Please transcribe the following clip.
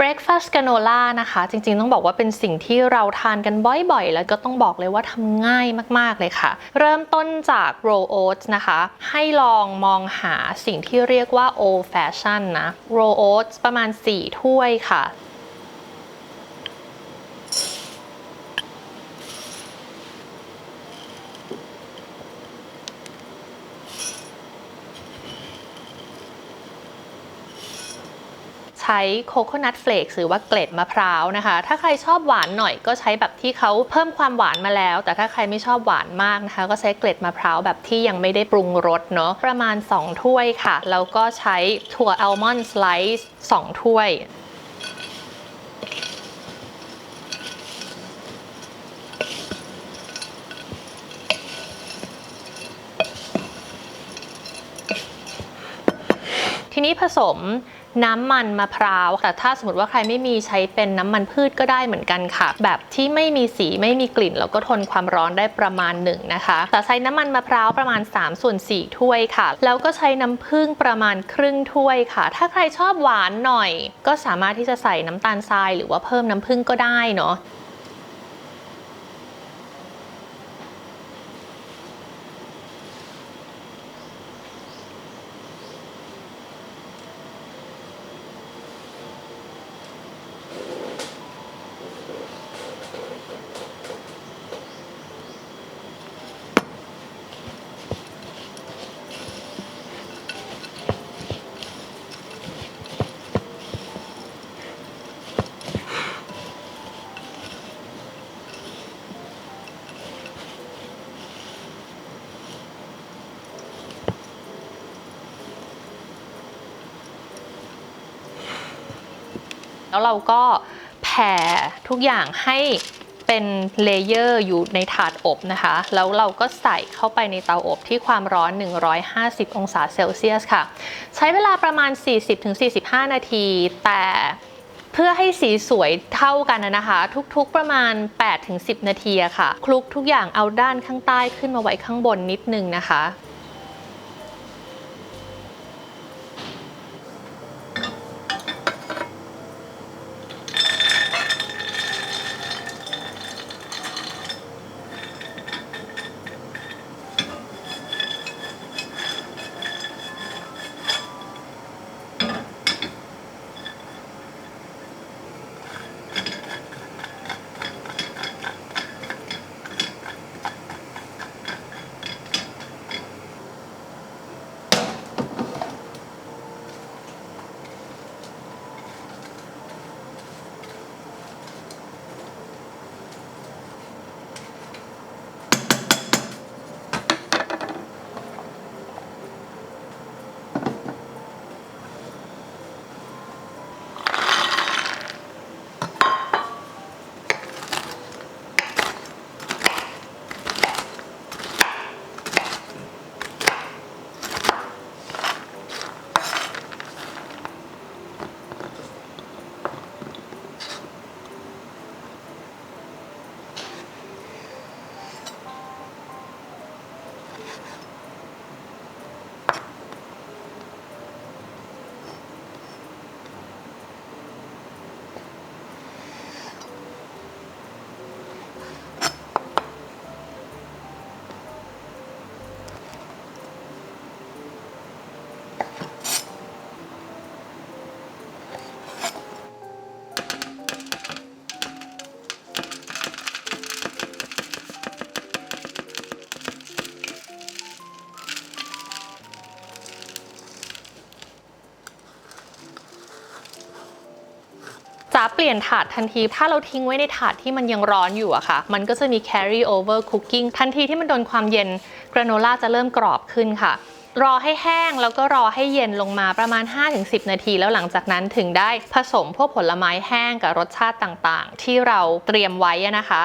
Breakfast Granola นะคะ จริงๆ ต้องบอกว่าเป็นสิ่งที่เราทานกันบ่อยๆ แล้วก็ต้องบอกเลยว่าทำง่ายมากๆเลยค่ะ เริ่มต้นจาก roll oats นะคะ ให้ลองมองหาสิ่งที่เรียกว่า old fashion นะ roll oats ประมาณ 4 ถ้วยค่ะ ใช้โคโคนัทเฟลกหรือว่าเกล็ดมะพร้าวนะคะ ถ้าใครชอบหวานหน่อยก็ใช้แบบที่เขาเพิ่มความหวานมาแล้ว แต่ถ้าใครไม่ชอบหวานมากนะคะ ก็ใช้เกล็ดมะพร้าวแบบที่ยังไม่ได้ปรุงรสเนาะประมาณ 2 ถ้วยค่ะ แล้วก็ใช้ถั่วอัลมอนด์สไลซ์2ถ้วยทีนี้ผสม น้ำมันมะพร้าว แต่ถ้าสมมติว่าใครไม่มีใช้เป็นน้ำมันพืชก็ได้เหมือนกันค่ะ แบบที่ไม่มีสีไม่มีกลิ่น แล้วก็ทนความร้อนได้ประมาณหนึ่งนะคะแต่ใช้น้ำมันมะพร้าวประมาณ3ส่วน4ถ้วยค่ะ แล้วก็ใช้น้ำผึ้งประมาณครึ่งถ้วยค่ะ ถ้าใครชอบหวานหน่อย ก็สามารถที่จะใส่น้ำตาลทราย หรือว่าเพิ่มน้ำผึ้งก็ได้เนาะ แล้วเราก็แผ่ทุกอย่างให้เป็นเลเยอร์อยู่ในถาดอบนะคะ แล้วเราก็ใส่เข้าไปในเตาอบที่ความร้อน 150 องศาเซลเซียสค่ะ ใช้เวลาประมาณ 40-45 นาที แต่เพื่อให้สีสวยเท่ากันนะคะ ทุกๆประมาณ 8-10 นาทีค่ะ คลุกทุกอย่างเอาด้านข้างใต้ขึ้นมาไว้ข้างบนนิดนึงนะคะ จะเปลี่ยนถาดทันที ถ้าเราทิ้งไว้ในถาดที่มันยังร้อนอยู่อะค่ะ มันก็จะมี carry over cooking ทันทีที่มันโดนความเย็นกราโนล่าจะเริ่มกรอบขึ้นค่ะ รอให้แห้งแล้วก็รอให้เย็นลงมาประมาณ 5-10 นาที แล้วหลังจากนั้นถึงได้ผสมพวกผลไม้แห้งกับรสชาติต่างๆ ที่เราเตรียมไว้นะคะ